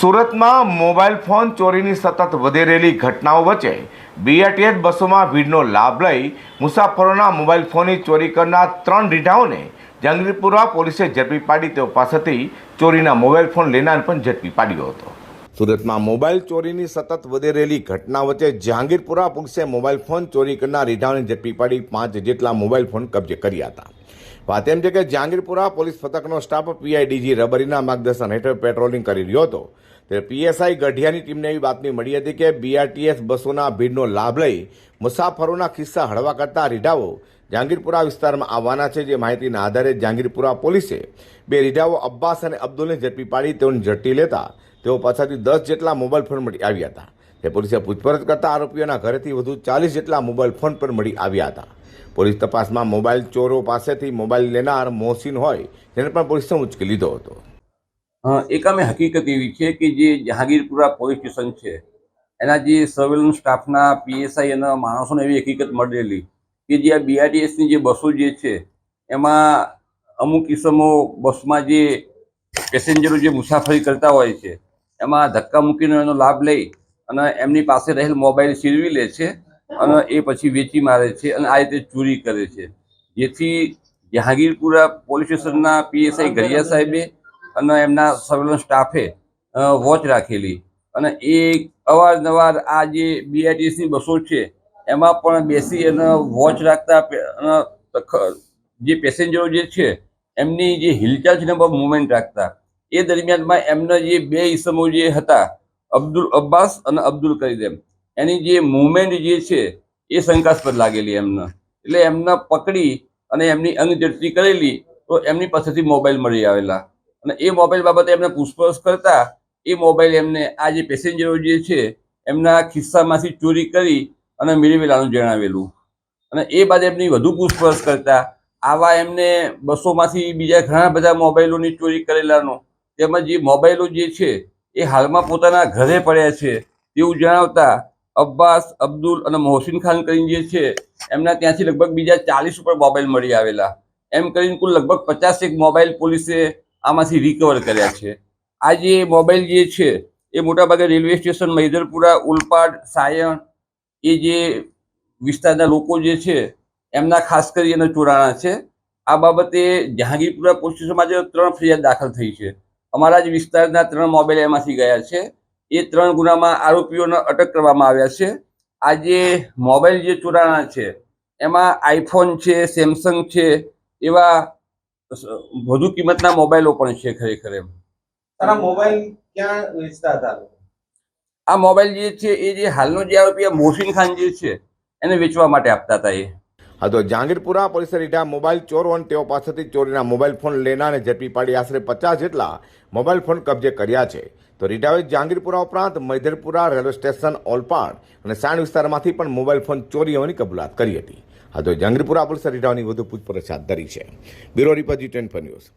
સુરતમાં mobile phone ચોરીની સતત વધી રહેલી ઘટનાઓ વચ્ચે બીઆરટીએસ બસોમાં ભીડનો લાભ લઈ મુસાફરોના મોબાઈલ ફોનની ચોરી કરનાર ત્રણ રીઢાઓને જંગલીપુરા પોલીસે ઝડપી પાડી. તેઓ પાસેથી ચોરીના મોબાઈલ ફોન લેનાર પણ ઝડપી પાડ્યો હતો. સુરતમાં મોબાઈલ ચોરીની સતત વધી રહેલી ઘટના વચ્ચે જહાંગીરપુરા પોલીસે મોબાઈલ ફોન ચોરી કરનાર રીઢાઓને ઝડપી પાડી પાંચ જેટલા મોબાઈલ ફોન કબજે કર્યા હતા. વાત એમ છે કે જહાંગીરપુરા પોલીસ પથકનો સ્ટાફ પીઆઈડીજી રબરીના માર્ગદર્શન હેઠળ પેટ્રોલિંગ કરી રહ્યો હતો. ત્યારે પીએસઆઈ ગઢિયાની ટીમને એવી બાતમી મળી હતી કે બીઆરટીએસ બસોના ભીડનો લાભ લઈ મુસાફરોના ખિસ્સા હળવા કરતા રીઢાઓ જહાંગીરપુરા વિસ્તારમાં આવવાના છે. જે માહિતીના આધારે જહાંગીરપુરા પોલીસે બે રીઢાઓ અબ્બાસ અને અબ્દુલને ઝડપી પાડી તેઓને ઝડપી લેતા તેઓ પાછળથી દસ જેટલા મોબાઈલ ફોન મળી આવ્યા હતા. તે પોલીસે પૂછપરછ કરતા આરોપીઓના ઘરેથી વધુ ચાલીસ જેટલા મોબાઈલ ફોન પણ મળી આવ્યા હતા. પોલીસ તપાસમાં મોબાઈલ ચોરો પાસેથી મોબાઈલ લેનાર મોહસિન હોય તેને પણ પોલીસે ઉચકી લીધો હતો. એક અમે હકીકત એવી છે કે જે જહાંગીરપુરા પોલીસ સ્ટેશન છે, એના જે સર્વેલન્સ સ્ટાફના પીએસઆઈ અને માણસોને એવી હકીકત મળેલી કે જે આ બીઆરટીએસની જે બસો જે છે, એમાં અમુક કિસ્સામાં બસમાં જે પેસેન્જરો જે મુસાફરી કરતા હોય છે, એમાં ધક્કા મૂકીને એનો લાભ લઈ અને એમની પાસે રહેલ મોબાઈલ છીનવી લે છે અને એ પછી વેચી મારે છે અને આ રીતે ચોરી કરે છે. જેથી જહાંગીરપુરા પોલીસ સ્ટેશનના પીએસઆઈ ગરિયા સાહેબે અને એમના સર્વેલન્સ સ્ટાફે વોચ રાખેલી. અને એ અવારનવાર આ જે બીઆઈટીસી બસો છે, એમાં પણ બેસી અને વોચ રાખતા જે પેસેન્જરો જે છે, એમની જે હિલચાલ છે ને મુવમેન્ટ રાખતા. એ દરમિયાનમાં એમના જે બે ઈસમો જે હતા અબ્દુલ અબ્બાસ અને અબ્દુલ કરીમ એની જે મુવમેન્ટ જે છે એ શંકાસ્પદ લાગેલી એમને. એટલે એમને પકડી અને એમની અંગ જડતી કરેલી તો એમની પાસેથી મોબાઈલ મળી આવેલા. અને એ મોબાઈલ બાબતે એમને પૂછપરછ કરતા એ મોબાઈલ એમને આ જે પેસેન્જરો જે છે એમના ખિસ્સામાંથી ચોરી કરી અને મેળવેલાનું જણાવેલું. અને એ બાદ એમની વધુ પૂછપરછ કરતા આવા એમને બસોમાંથી બીજા ઘણા બધા મોબાઈલોની ચોરી કરેલાનો તેમજ જે મોબાઈલો જે છે એ હાલમાં પોતાના ઘરે પડ્યા છે. તેવું જણાવતા, અબ્બાસ, અબ્દુલ અને મોહસિન ખાન કરીને જે છે, એમના ત્યાંથી લગભગ બીજા ચાલીસ ઉપર મોબાઈલ મળી આવેલા. એમ કરીને કુલ લગભગ પચાસેક મોબાઈલ પોલીસે આમાંથી રિકવર કર્યા છે. આ જે મોબાઈલ જે છે, એ મોટાભાગે રેલવે સ્ટેશન મૈદરપુરા ઉલપાડ, સાયણ, એ જે વિસ્તારના લોકો જે છે, એમના ખાસ કરી અને ચોરાણા છે. આ બાબતે જહાંગીરપુરા પોલીસ સ્ટેશનમાં ત્રણ ફરિયાદ દાખલ થઈ છે. અમારા જ વિસ્તારના ત્રણ મોબાઈલ એમાંથી ગયા છે. એ ત્રણ ગુનામાં આરોપીઓને અટક કરવામાં આવ્યા છે. આ જે મોબાઈલ જે ચોરાણા છે એમાં આઈફોન છે સેમસંગ છે એવા વધુ કિંમતના મોબાઈલો પણ છે ખરેખર એમ. મોબાઈલ ક્યાં વેચતા હતા? આ મોબાઈલ જે છે એ જે હાલનો જે આરોપી મોહસિન ખાન જે છે એને વેચવા માટે આપતા હતા એ. હા, તો જહાંગીરપુરા પોલીસે રીઢા મોબાઈલ ચોરો અને તેઓ પાસેથી ચોરીના મોબાઈલ ફોન લેનારને ઝડપી પાડી આશરે પચાસ જેટલા મોબાઈલ ફોન કબજે કર્યા છે. તો રીટાવે જહાંગીરપુરા ઉપરાંત મૈધરપુરા રેલવે સ્ટેશન ઓલપાડ અને સાણ વિસ્તારમાંથી પણ મોબાઈલ ફોન ચોરી હોવાની કબૂલાત કરી હતી. હા, તો જહાંગીરપુરા પોલીસે રીઢાઓની વધુ પૂછપરછ હાથ ધરી છે. Bureau report G ten news.